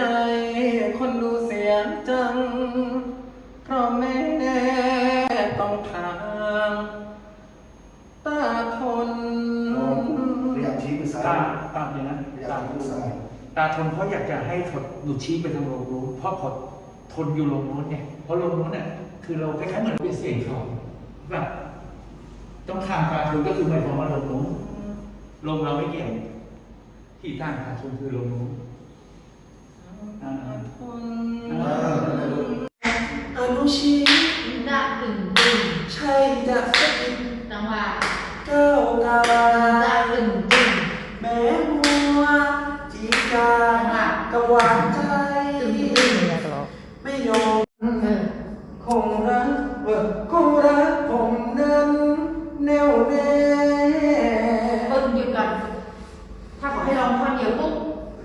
ใจคนดูเสียจัง เพราะแม่ต้องทางตาทนเรียกชี้มือซ้าตาตาอย่างนั้นเรียกตามชี้มือซ้ายตาทนเพราะอยากจะให้ถดหนูชี้ไปทางโรงนู้เพราะพอทนอยู่โรงนู้นเนี่ยเพราะโรงนู้นเนี่ยคือเราคล้ายๆเหมือนเป็นเสียงเขาแบบต้องทางตาทนก็คือหมายความว่าโรงนู้นโรงเราไม่เกี่ยวที่ตั้งตาทนคือโรงนู้น อ่าเอออนุชีดะตึงตึงใช่จะสักทีจังหวะเก้าวกาดะตึงตึงแม้มัวจีกากะหวานใจตึงตึงไม่ยอมคงรักเออคงรักผมนั้นแน่วแน่ เพิ่งหยุดก่อน ถ้าขอให้ร้องท่อนเดียวปุ๊บ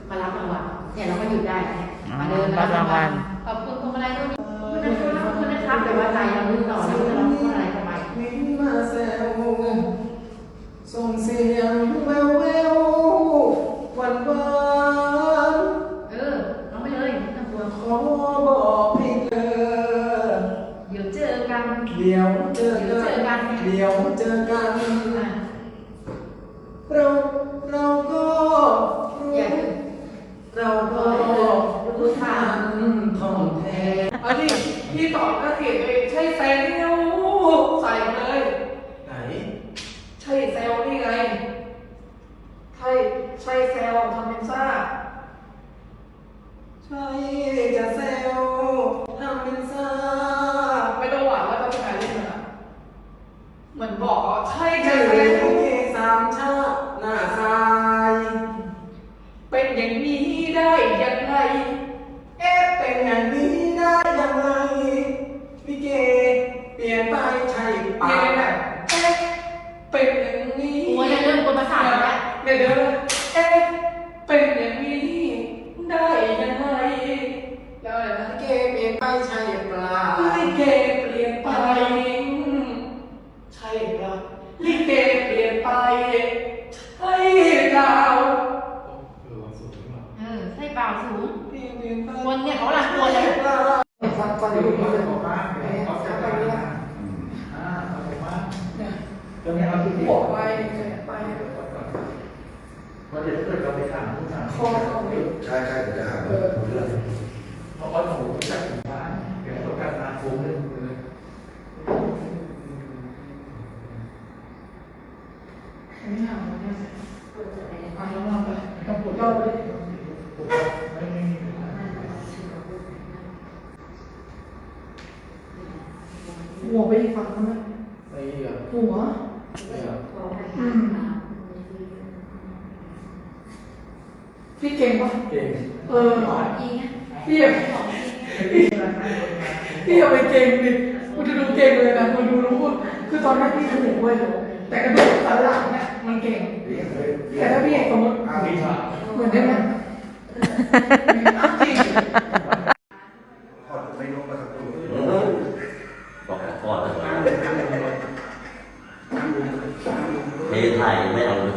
มารับรางวัลเนี่ยเราก็หยุดได้เนี่ย มาเดินมารับรางวัล ขอบคุณคุณอะไรด้วยคุณนะครับขอบคุณนะครับแต่ว่าใจเราไม่ต่อแล้วจะร้องท่อนอะไรทำไมมิ้นมาแซวส่งเสียงแววแววหวานหวานเออร้องไปเลยไม่ต้องกลัวขอบอกให้เธอเดี๋ยวเจอกัน เดี๋ยวเจอเดี๋ยวเจอกันเดี๋ยวเจอกัน อะ เราเราก็รู้ อย่าเพิ่ง เราก็รู้ทันท่องแท้ อันนี้พี่ตอบหน้าที่ตัวเองใช่แซลใส่มาเลย ไหน ใช่เซลล์นี่ไง ใช่ใช่เซลล์ทำเป็นซ่า ใช่จะแซวทำเป็นซ่า ไม่ต้องหวานแล้วก็ไม่ขายเล่นเลยนะ เหมือนบอกว่าใช่จะจะเรีเซยลกล์ที่สามชาติหน้าทราย เป็นอย่างนี้ได้ยังไงเอ๊ะเป็นอย่างนี้ได้ยังไงพี่เกเปลี่ยนไปใช่เปล่าเนี่ยเนี่ยเอ๊ะเป็นอย่างนี้โอ้ยอย่าเริ่มกวนประสาทแล้วเดี๋ยวเดี๋ยวเอ๊ะเป็นอย่างนี้ได้ยังไงแล้วอะไรนะพี่เกเปลี่ยนไปใช่เปล่าลิเก เปล่าสูงเปลี่ยนเปลี่ยนไปคนเนี่ยเขาหลังคนเลยฟังฟังอยู่นี่เลยบอกว่าเอ๊ะเอาไปนี่ละอ่าเอาไปว่าตรงนี้เอาที่ดีบอกไปไปเพราะเดี๋ยวถ้าเกิดเราไปถามผู้ถามคอเขาไม่ใช่ใช่เดี๋ยวจะหาเรื่องเพราะว่าหนูจัดถึงบ้านเดี๋ยวต้องการมาฟุ้งเลยเลยไม่หาไม่ได้ไปแล้วมาไปต้องปวดเล่าเลย ไม่ไม่มีปัญหา หัวไปอีกฝั่งนั้น ไอ้เหรอหัวไอ้เหรออืมพี่เก่งปะเก่งเออยิงอะพี่อย่าพี่อย่าไปเก่งดิกูจะดูเก่งเลยนะกูดูรู้ว่าคือตอนนั้นพี่ถูกเว้ยแต่กระดูกสันหลังเนี่ยมันเก่งเรียกเลยแต่ถ้าพี่เอกสมมติอ้าววิชาเหมือนได้ไหมจริง ขอไม่รู้มาสักครู่ บอกก่อนเทไทยไม่เอาเลย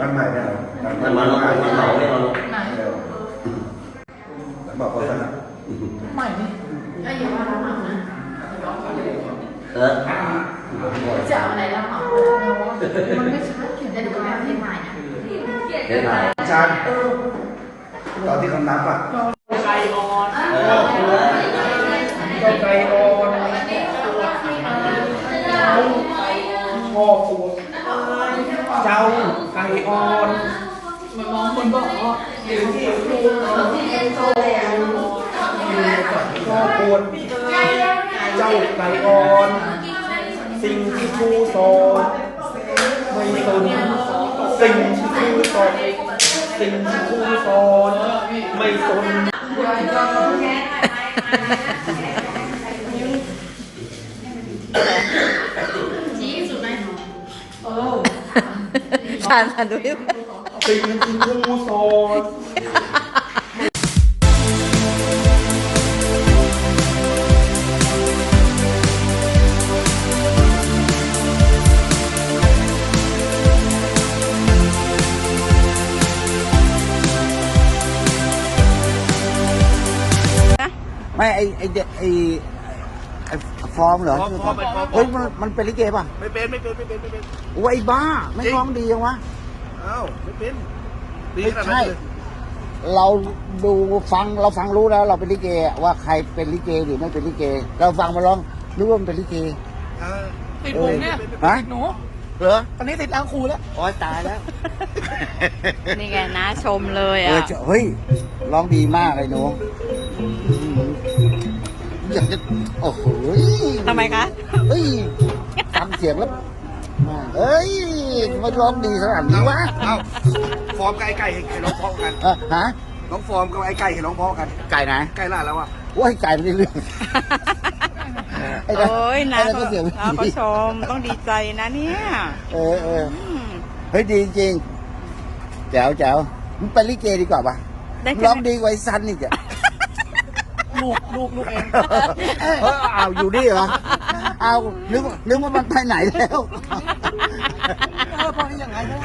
มันใหม่ไม่เอา มันมาลงมันเหมาไม่เอาลงไหนเร็วบอกว่าขนาดใหม่นี่ก็อย่าว่าเราเหมานะเออจะเอาอะไรเราเหมามันไม่ชัดเขียนจะได้ดูดูแลนะเพลงใหม่นะเทไทยอาจารย์ตอนที่คำนับอะไก่อ่อนเออเจ้าไก่อ่อนพ่อปวดเจ้าไก่อ่อนมันมองคน บอกว่าเดี๋ยวที่ครูพ่อปวดเจ้าไก่อ่อน สิ่งที่ครูสอนไม่สนสิ่งที่ครูสอนสิ่งที่ครูสอนไม่สนชี้สุดไหมเออทานทานด้วย ไปกินที่ทุ่งโซนไม่ไอไอไอไอฟอร์มเหรอฟอร์มฟอร์ม เฮ้ยมันมันเป็นลิเกป่ะไม่เป็นไม่เป็นไม่เป็นไม่เป็น โอ้ยไอบ้า ไม่ฟ้องดีจังวะ อ้าวไม่เป็นดีไม่ขนาดใช่นั้นเลยเราดูฟังเราฟังรู้แล้ว เราเป็นลิเกอะว่าใครเป็นลิเกหรือไม่เป็นลิเก เราฟังมาร้องนึกว่ามันเป็นลิเก อ่าติดผมเนี่ยฮะ ติดหนูเหรอตอนนี้ติดล้างครูแล้วโอ้ยตายแล้วนี่ไงนะชมเลยเออะอเฮ้ยร้องดีมากเลยหนูอืมอยากจะโอ้โหทำไมคะ เฮ้ยฟังเสียงแล้ว เอ้ยมันร้องดีขนาดนี้วะเอ้าฟอร์มกับไอ้ไก่เห็นร้องเพราะกันเออฮะน้องฟอร์มกับไอ้ไก่เห็นร้องเพราะกันไก่ไหนไก่ล่าแล้วอะโอ้ยไก่ไม่ได้เรื่องไนั่นโอ้ยนะไอ้นั่นก็เสียงไม่นะเขาดีชมต้องดีใจนะเนี่ยเออเอออืมเฮ้ยดีจริงแจ๋วแจ๋วมึงไปลิเกดีกว่าปะได้ร้องดีกว่าไอ้ซันอีกอะลูกลูกลูกเอง เออเอาอยู่นี่เหรอ เอานึกว่านึกว่ามันไปไหนแล้ว เออพอนี้ยังไงนะ